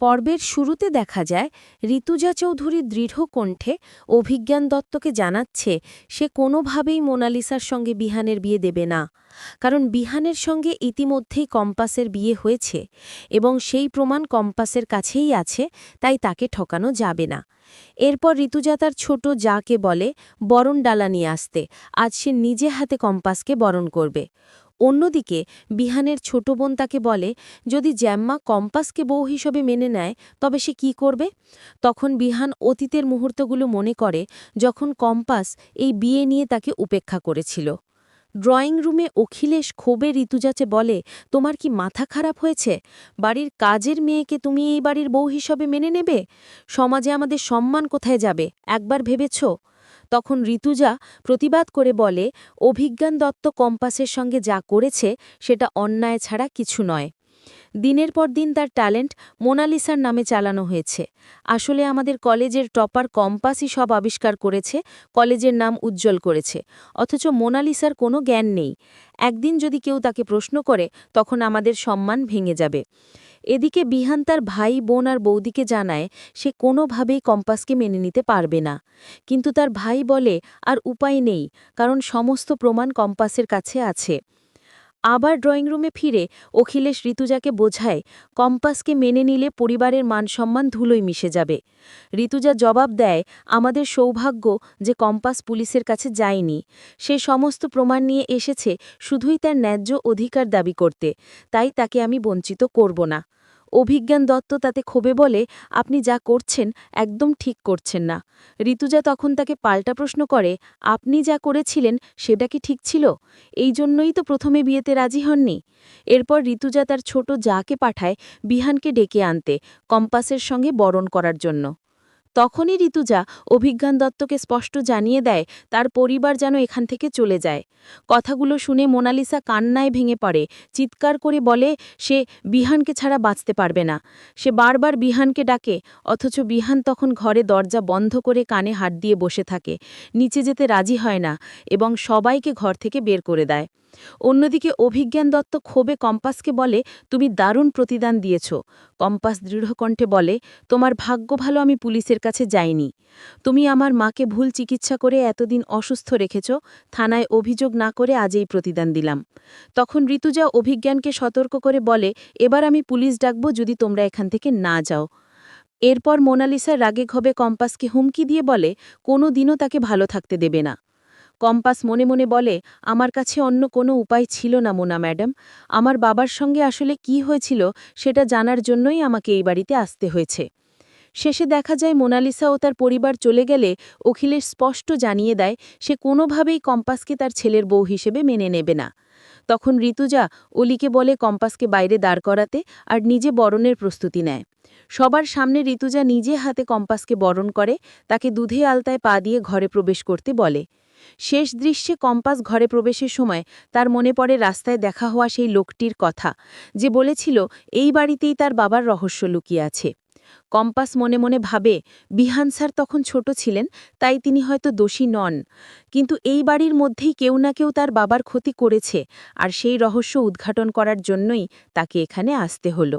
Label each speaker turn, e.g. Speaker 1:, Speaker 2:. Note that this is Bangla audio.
Speaker 1: পর্বের শুরুতে দেখা যায়, ঋতুজা চৌধুরী দৃঢ় কণ্ঠে অভিজ্ঞান দত্তকে জানাচ্ছে, সে কোনোভাবেই মোনালিসার সঙ্গে বিহানের বিয়ে দেবে না। কারণ বিহানের সঙ্গে ইতিমধ্যেই কম্পাসের বিয়ে হয়েছে এবং সেই প্রমাণ কম্পাসের কাছেই আছে, তাই তাকে ঠকানো যাবে না। এরপর ঋতুজা তার ছোট যাকে বলে বরণ ডালা নিয়ে আসতে। আজ সে নিজে হাতে কম্পাসকে বরণ করবে। অন্যদিকে, বিহানের ছোট বোন তাকে বলে, যদি জ্যাম্মা কম্পাসকে বউ হিসেবে মেনে নেয়, তবে সে কি করবে? তখন বিহান অতীতের মুহূর্তগুলো মনে করে যখন কম্পাস এই বিয়ে নিয়ে তাকে উপেক্ষা করেছিল। ড্রয়িং রুমে অখিলেশ ক্ষোভে ঋতুজাচে বলে, তোমার কি মাথা খারাপ হয়েছে? বাড়ির কাজের মেয়েকে তুমি এই বাড়ির বউ হিসেবে মেনে নেবে? সমাজে আমাদের সম্মান কোথায় যাবে? একবার ভেবেছ? তখন ঋতুজা প্রতিবাদ করে বলে, অভিজ্ঞান দত্ত কম্পাসের সঙ্গে যা করেছে, সেটা অন্যায় ছাড়া কিছু নয়। দিনের পর দিন তার ট্যালেন্ট মোনালিসার নামে চালানো হয়েছে। আসলে আমাদের কলেজের টপার কম্পাসই সব আবিষ্কার করেছে, কলেজের নাম উজ্জ্বল করেছে। অথচ মোনালিসার কোনো জ্ঞান নেই। একদিন যদি কেউ তাকে প্রশ্ন করে, তখন আমাদের সম্মান ভেঙে যাবে। এদিকে বিহান তার ভাই, বোন আর বৌদিকে জানায়, সে কোনোভাবেই কম্পাসকে মেনে নিতে পারবে না। কিন্তু তার ভাই বলে, আর উপায় নেই, কারণ সমস্ত প্রমাণ কম্পাসের কাছে আছে। আবার ড্রয়িং রুমে ফিরে অখিলেশ ঋতুজাকে বোঝায়, কম্পাসকে মেনে নিলে পরিবারের মানসম্মান ধুলোই মিশে যাবে। ঋতুজা জবাব দেয়, আমাদের সৌভাগ্য যে কম্পাস পুলিশের কাছে যায়নি। সে সমস্ত প্রমাণ নিয়ে এসেছে, শুধুই তার ন্যায্য অধিকার দাবি করতে। তাই তাকে আমি বঞ্চিত করব না। অভিজ্ঞান দত্ত তাতে ক্ষোভে বলে, আপনি যা করছেন একদম ঠিক করছেন না। ঋতুজা তখন তাকে পাল্টা প্রশ্ন করে, আপনি যা করেছিলেন সেটা কি ঠিক ছিল? এই জন্যই তো প্রথমে বিয়েতে রাজি হননি। এরপর ঋতুজা তার ছোট যাকে পাঠায় বিহানকে ডেকে আনতে, কম্পাসের সঙ্গে বরণ করার জন্য। তখনই ঋতুজা অভিজ্ঞান দত্তকে স্পষ্ট জানিয়ে দেয়, তার পরিবার যেন এখান থেকে চলে যায়। কথাগুলো শুনে মোনালিসা কান্নায় ভেঙে পড়ে। চিৎকার করে বলে, সে বিহানকে ছাড়া বাঁচতে পারবে না। সে বারবার বিহানকে ডাকে, অথচ বিহান তখন ঘরে দরজা বন্ধ করে কানে হাত দিয়ে বসে থাকে। নিচে যেতে রাজি হয় না এবং সবাইকে ঘর থেকে বের করে দেয়। অন্যদিকে অভিজ্ঞান দত্ত ক্ষোভে কম্পাসকে বলে, তুমি দারুণ প্রতিদান দিয়েছ। কম্পাস দৃঢ়কণ্ঠে বলে, তোমার ভাগ্য ভালো, আমি পুলিশের কাছে যাইনি। তুমি আমার মাকে ভুল চিকিৎসা করে এতদিন অসুস্থ রেখেছ, থানায় অভিযোগ না করে আজই প্রতিদান দিলাম। তখন ঋতুজা অভিজ্ঞানকে সতর্ক করে বলে, এবার আমি পুলিশ ডাকব যদি তোমরা এখান থেকে না যাও। এরপর মোনালিসা রাগে ঘবে কম্পাসকে হুমকি দিয়ে বলে কোনো দিনও তাকে ভালো থাকতে দেবে না। কম্পাস মনে মনে বলে, আমার কাছে অন্য কোনো উপায় ছিল না মোনা ম্যাডাম। আমার বাবার সঙ্গে আসলে কি হয়েছিল সেটা জানার জন্যই আমাকে এই বাড়িতে আসতে হয়েছে। শেষে দেখা যায় মোনালিসা ও তার পরিবার চলে গেলে অখিলেশ স্পষ্ট জানিয়ে দেয়, সে কোনোভাবেই কম্পাসকে তার ছেলের বউ হিসেবে মেনে নেবে না। তখন ঋতুজা অলিকে বলে কম্পাসকে বাইরে দাঁড় করাতে আর নিজে বরণের প্রস্তুতি নেয়। সবার সামনে ঋতুজা নিজে হাতে কম্পাসকে বরণ করে, তাকে দুধে আলতায় পা দিয়ে ঘরে প্রবেশ করতে বলে শেষ দৃশ্যে কম্পাস ঘরে প্রবেশের সময় তার মনে পড়ে রাস্তায় দেখা হওয়া সেই লোকটির কথা, যে বলেছিল, এই বাড়িতেই তার বাবার রহস্য লুকিয়ে আছে। কম্পাস মনে মনে ভাবে, বিহান স্যার তখন ছোট ছিলেন, তাই তিনি হয়তো দোষী নন। কিন্তু এই বাড়ির মধ্যেই কেউ না কেউ তার বাবার ক্ষতি করেছে, আর সেই রহস্য উদ্ঘাটন করার জন্যই তাকে এখানে আসতে হলো।